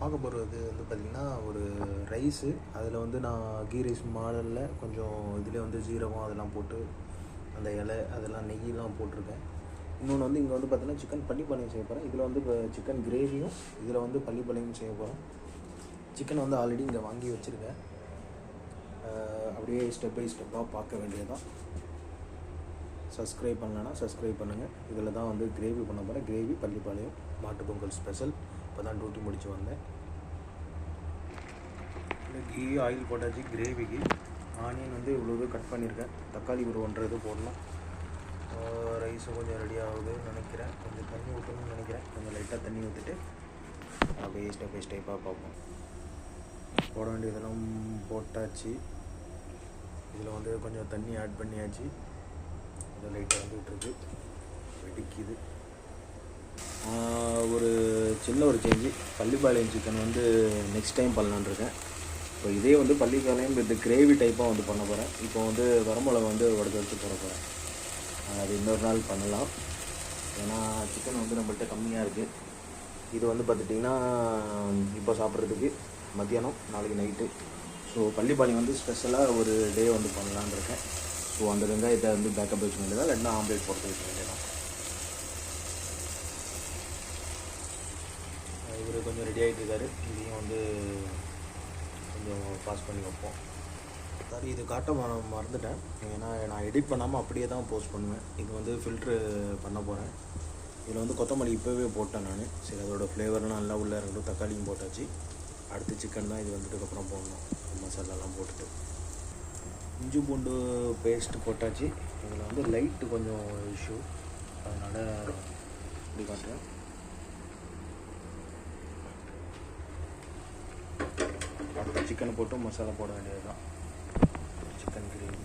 பார்க்க போகிறது வந்து பார்த்திங்கன்னா ஒரு ரைஸு அதில் வந்து நான் கீ ரைஸ் மாடலில் கொஞ்சம் இதுலேயே வந்து ஜீரகம் அதெல்லாம் போட்டு அந்த இலை அதெல்லாம் நெய்யெல்லாம் போட்டிருக்கேன். இன்னொன்று வந்து இங்கே வந்து பார்த்திங்கன்னா சிக்கன் பள்ளிப்பாளையம் செய்ய போகிறேன் இதில் வந்து இப்போ சிக்கன் கிரேவியும் இதில் வந்து பள்ளிப்பாளையம் செய்ய போகிறோம் சிக்கன் வந்து ஆல்ரெடி இங்கே வாங்கி வச்சுருக்கேன். அப்படியே ஸ்டெப் பை ஸ்டெப்பாக பார்க்க வேண்டியதுதான். சப்ஸ்கிரைப் பண்ணலன்னா சப்ஸ்கிரைப் பண்ணுங்கள் இதில் தான் வந்து கிரேவி பண்ண போகிறேன் கிரேவி பள்ளிப்பாளையம் மாட்டு பொங்கல் ஸ்பெஷல் இப்போ தான் டியூட்டி முடிச்சு வந்தேன். இல்லை கீ ஆயில் போட்டாச்சு கிரேவிக்கு ஆனியன் வந்து இவ்வளோ கட் பண்ணியிருக்கேன். தக்காளி ஒரு ஒன்றரை இது போடலாம் ரைஸும் கொஞ்சம் ரெடி ஆகுதுன்னு நினைக்கிறேன். கொஞ்சம் தண்ணி ஊற்றணும்னு நினைக்கிறேன். கொஞ்சம் லைட்டாக தண்ணி ஊற்றிட்டு அப்படியே ஸ்டெப் பை ஸ்டெப்பாக பார்ப்போம். போட வேண்டியதெல்லாம் போட்டாச்சு. இதில் வந்து கொஞ்சம் தண்ணி ஆட் பண்ணியாச்சு. கொஞ்சம் லைட்டாக வந்துகிட்ருக்கு வெடிக்குது. ஒரு சின்ன ஒரு சேஞ்சு பள்ளிப்பாளையம் சிக்கன் வந்து நெக்ஸ்ட் டைம் பண்ணலான்ருக்கேன் இப்போ இதே வந்து பள்ளிப்பாளையம் இந்த கிரேவி டைப்பாக வந்து பண்ண போகிறேன் இப்போ வந்து வரமிளகா வந்து உடச்சு வச்சு போட போகிறேன் அது இன்னொரு நாள் பண்ணலாம். ஏன்னா சிக்கன் வந்து நம்மள்கிட்ட கம்மியாக இருக்குது இது வந்து பார்த்துட்டிங்கன்னா இப்போ சாப்பிட்றதுக்கு மத்தியானம் நாளைக்கு நைட்டு ஸோ பள்ளிப்பாளையம் வந்து ஸ்பெஷலாக ஒரு டே வந்து பண்ணலான்ருக்கேன் ஸோ அந்த வெங்காயத்தை வந்து பேக்கப் வச்சுக்க வேண்டியதா? இல்லைன்னா ஆம்லேட் போட்டு வைக்க வேண்டியதான் இவர் கொஞ்சம் ரெடி ஆகிட்டு இருக்காரு. இதையும் வந்து கொஞ்சம் பாஸ் பண்ணி வைப்போம். சாரி இது காட்ட மற- மறந்துட்டேன். ஏன்னா நான் எடிட் பண்ணாமல் அப்படியே தான் போஸ்ட் பண்ணுவேன். இது வந்து ஃபில்ட்ரு பண்ண போகிறேன் இதில் வந்து கொத்தமல்லி இப்போவே போட்டேன் நான். சரி அதோடய ஃப்ளேவர்லாம் நல்லா உள்ளே இருக்கட்டும் தக்காளியும் போட்டாச்சு. அடுத்து சிக்கன் தான் இது வந்துட்டுக்கப்புறம் போடணும். மசாலாலாம் போட்டுட்டு. இஞ்சி பூண்டு பேஸ்ட்டு போட்டாச்சு. இதில் வந்து லைட்டு கொஞ்சம் இஷ்யூ அதனால் இப்படி காட்டுறேன். அடுத்து சிக்கன் போட்டு மசாலா போட வேண்டியது தான் சிக்கன் கிரேவி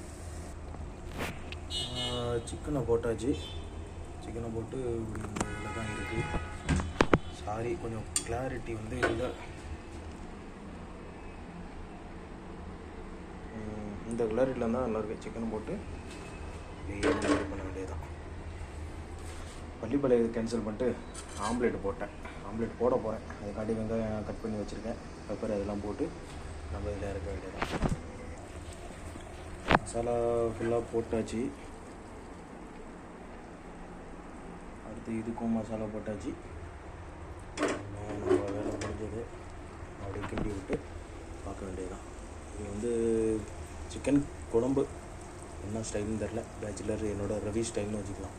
சிக்கனை போட்டாச்சு. சிக்கனை போட்டு இதில் தான் இருக்குது சாரி கொஞ்சம் கிளாரிட்டி வந்து இல்லை. இந்த கிளாரிட்டியில் இருந்தால் நல்லாயிருக்கு சிக்கன் போட்டு பண்ண வேண்டியது தான் பள்ளிப்பாளையத்தை கேன்சல் பண்ணிட்டு ஆம்லேட் போட்டேன். ஆம்லேட் போட போகிறேன் அதுக்காண்டி வெங்காயம் கட் பண்ணி வச்சுருக்கேன். பெப்பர் அதெல்லாம் போட்டு நம்ம இதில் இறக்க வேண்டியதான் மசாலா ஃபுல்லாக போட்டாச்சு. அடுத்து இதுக்கும் மசாலா போட்டாச்சு. நம்ம வேலை முடிஞ்சது. அப்படியே கிண்டி விட்டு பார்க்க வேண்டியதுதான். இது வந்து சிக்கன் குழம்பு. என்ன ஸ்டைல்னு தெரில பேச்சுலர் என்னோடய ரவி ஸ்டைல்னு வச்சுக்கலாம்.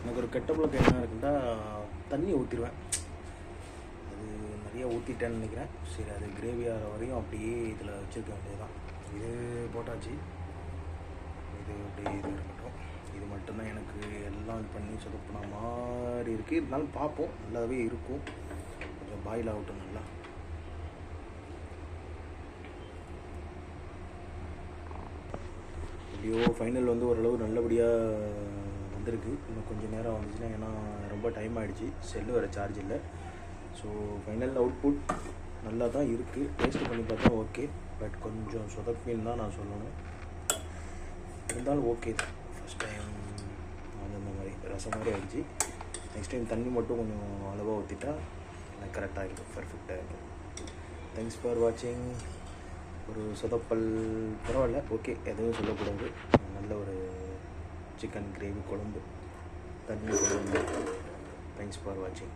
எனக்கு ஒரு கெட்ட பழக்கம் என்ன இருக்குன்னா தண்ணி ஊற்றிடுவேன் அது நிறைய ஊற்றிட்டேன்னு நினைக்கிறேன். சரி அது கிரேவி ஆகிற வரையும் அப்படியே இதில் வச்சுருக்க வேண்டியதுதான். இது போட்டாச்சு. இது அப்படியே இது இருக்கட்டும். இது மட்டும்தான் எனக்கு எல்லாம் இது பண்ணி சொதப்பின மாதிரி இருக்குது இருந்தாலும் பார்ப்போம். நல்லாவே இருக்கும். கொஞ்சம் பாயில் ஆகட்டும் நல்லா. எப்படியோ ஃபைனல் வந்து ஓரளவு நல்லபடியாக வந்திருக்கு. இன்னும் கொஞ்சம் நேரம் வந்துச்சுன்னா ஏன்னா ரொம்ப டைம் ஆகிடுச்சு செல்லு வர சார்ஜ் இல்லை. ஸோ ஃபைனல் அவுட்புட் நல்லா தான் இருக்குது டேஸ்ட் பண்ணி பார்த்தா ஓகே பட் கொஞ்சம் சொதப்பின்னு தான் நான் சொல்லணும். இருந்தாலும் ஓகே ஃபஸ்ட் டைம் அந்த மாதிரி ரசம் மாதிரி ஆகிடுச்சு நெக்ஸ்ட் டைம் தண்ணி மட்டும் கொஞ்சம் அளவாக ஊற்றிட்டா எனக்கு கரெக்டாக இருக்கும். பர்ஃபெக்டாக இருக்கும். தேங்க்ஸ் ஃபார் வாட்சிங் ஒரு சொதப்பல் பரவாயில்ல. ஓகே எதுவும் சொல்லக்கூடாது. சிக்கன் கிரேவி குழம்பு தண்ணி குழம்பு. தேங்க்ஸ் ஃபார் வாட்சிங்